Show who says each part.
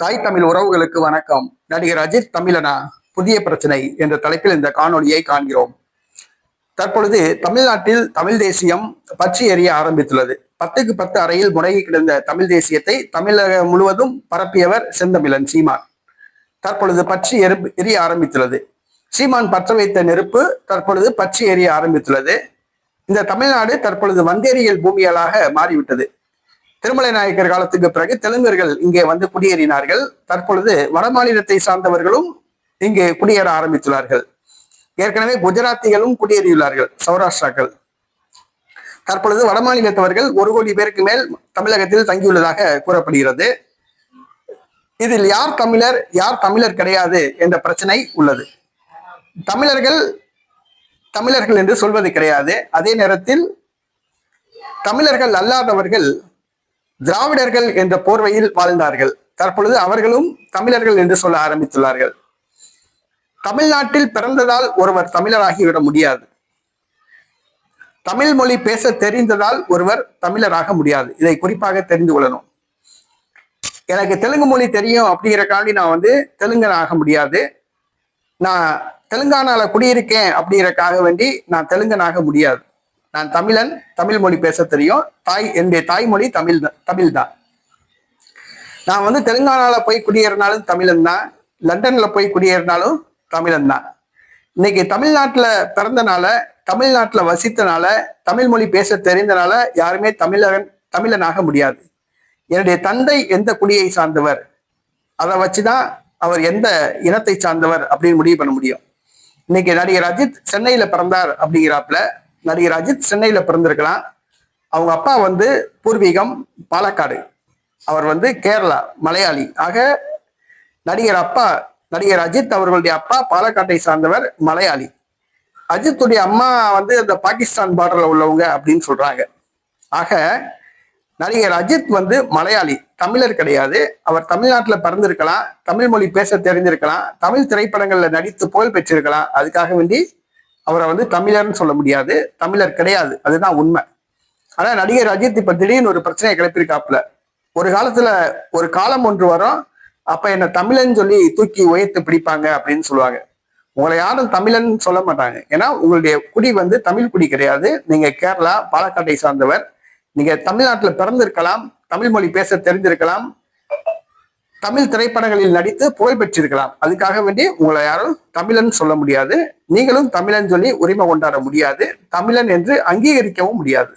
Speaker 1: தாய் தமிழ் உறவுகளுக்கு வணக்கம். நடிகர் அஜித் தமிழனா? புதிய பிரச்சனை என்ற தலைப்பில் இந்த காணொலியை காண்கிறோம். தற்பொழுது தமிழ்நாட்டில் தமிழ் தேசியம் பற்றி எறிய ஆரம்பித்துள்ளது. பத்துக்கு பத்து அறையில் முடங்கி கிடந்த தமிழ் தேசியத்தை தமிழகம் முழுவதும் பரப்பியவர் செந்தமிழன் சீமான். தற்பொழுது பற்றி எரி எரிய ஆரம்பித்துள்ளது. சீமான் பற்ற வைத்த நெருப்பு தற்பொழுது பற்றி எரிய ஆரம்பித்துள்ளது. இந்த தமிழ்நாடு தற்பொழுது வந்தேரியல் பூமியலாக மாறிவிட்டது. திருமலை நாயக்கர் காலத்துக்கு பிறகு தெலுங்கர்கள் இங்கே வந்து குடியேறினார்கள். தற்பொழுது வடமாநிலத்தை சார்ந்தவர்களும் இங்கே குடியேற ஆரம்பித்துள்ளார்கள். ஏற்கனவே குஜராத்திகளும் குடியேறியுள்ளார்கள் சௌராஷ்டிராக்கள். தற்பொழுது வடமாநிலத்தவர்கள் ஒரு கோடி பேருக்கு மேல் தமிழகத்தில் தங்கியுள்ளதாக கூறப்படுகிறது. இதில் யார் தமிழர் யார் தமிழர் கிடையாது என்ற பிரச்சனை உள்ளது. தமிழர்கள் தமிழர்கள் என்று சொல்வது கிடையாது. அதே நேரத்தில் தமிழர்கள் அல்லாதவர்கள் திராவிடர்கள் என்ற போர்வையில் வாழ்ந்தார்கள். தற்பொழுது அவர்களும் தமிழர்கள் என்று சொல்ல ஆரம்பித்துள்ளார்கள். தமிழ்நாட்டில் பிறந்ததால் ஒருவர் தமிழராகிவிட முடியாது. தமிழ் மொழி பேச தெரிந்ததால் ஒருவர் தமிழராக முடியாது. இதை குறிப்பாக தெரிந்து கொள்ளணும். எனக்கு தெலுங்கு மொழி தெரியும் அப்படிங்கிறக்காண்டி நான் வந்து தெலுங்கன் ஆக முடியாது. நான் தெலுங்கானால குடியிருக்கேன் அப்படிங்கறக்காக வேண்டி நான் தெலுங்கனாக முடியாது. நான் தமிழன் தமிழ் மொழி பேச தெரியும். தாய் என்னுடைய தாய்மொழி தமிழ் தான் தமிழ் தான். நான் வந்து தெலுங்கானால போய் குடியேறினாலும் தமிழன் தான். லண்டன்ல போய் குடியேறினாலும் தமிழன் தான். இன்னைக்கு தமிழ்நாட்டுல பிறந்தனால தமிழ்நாட்டுல வசித்தனால தமிழ் மொழி பேச தெரிந்தனால யாருமே தமிழகன் தமிழனாக முடியாது. என்னுடைய தந்தை எந்த குடியை சார்ந்தவர்? அதை வச்சுதான் அவர் எந்த இனத்தை சார்ந்தவர் அப்படின்னு முடிவு பண்ண முடியும். இன்னைக்கு நடிகர் அஜித் சென்னையில பிறந்தார் அப்படிங்கிறாப்புல நடிகர் அஜித் சென்னையில பிறந்திருக்கலாம். அவங்க அப்பா வந்து பூர்வீகம் பாலக்காடு. அவர் வந்து கேரளா மலையாளி. ஆக நடிகர் அப்பா நடிகர் அஜித் அவர்களுடைய அப்பா பாலக்காட்டை சார்ந்தவர் மலையாளி. அஜித்துடைய அம்மா வந்து அந்த பாகிஸ்தான் பார்டர்ல உள்ளவங்க அப்படின்னு சொல்றாங்க. ஆக நடிகர் அஜித் வந்து மலையாளி தமிழர் கிடையாது. அவர் தமிழ்நாட்டில் பிறந்திருக்கலாம். தமிழ் மொழி பேச தெரிஞ்சிருக்கலாம். தமிழ் திரைப்படங்களில் நடித்து புகழ் பெற்றிருக்கலாம். அதுக்காக வேண்டி அவரை வந்து தமிழர்னு சொல்ல முடியாது. தமிழர் கிடையாது. அதுதான் உண்மை. ஆனா நடிகர் அஜித் இப்ப திடீர்னு ஒரு பிரச்சனையை கிளப்பியிருக்காப்புல. ஒரு காலத்துல ஒரு காலம் ஒன்று வரும். அப்ப என்ன தமிழன் சொல்லி தூக்கி உயர்த்து பிடிப்பாங்க அப்படின்னு சொல்லுவாங்க. உங்களை யாரும் தமிழன் சொல்ல மாட்டாங்க. ஏன்னா உங்களுடைய குடி வந்து தமிழ் குடி கிடையாது. நீங்க கேரளா பாலக்காட்டை சார்ந்தவர். நீங்க தமிழ்நாட்டுல பிறந்திருக்கலாம். தமிழ் மொழி பேச தெரிஞ்சிருக்கலாம் தமிழ் திரைப்படங்களில் நடித்து புகழ் பெற்றிருக்கலாம். அதுக்காக வேண்டி உங்களை யாரும் தமிழன் சொல்ல முடியாது. நீங்களும் தமிழன் சொல்லி உரிமை கொண்டாட முடியாது. தமிழன் என்று அங்கீகரிக்கவும் முடியாது.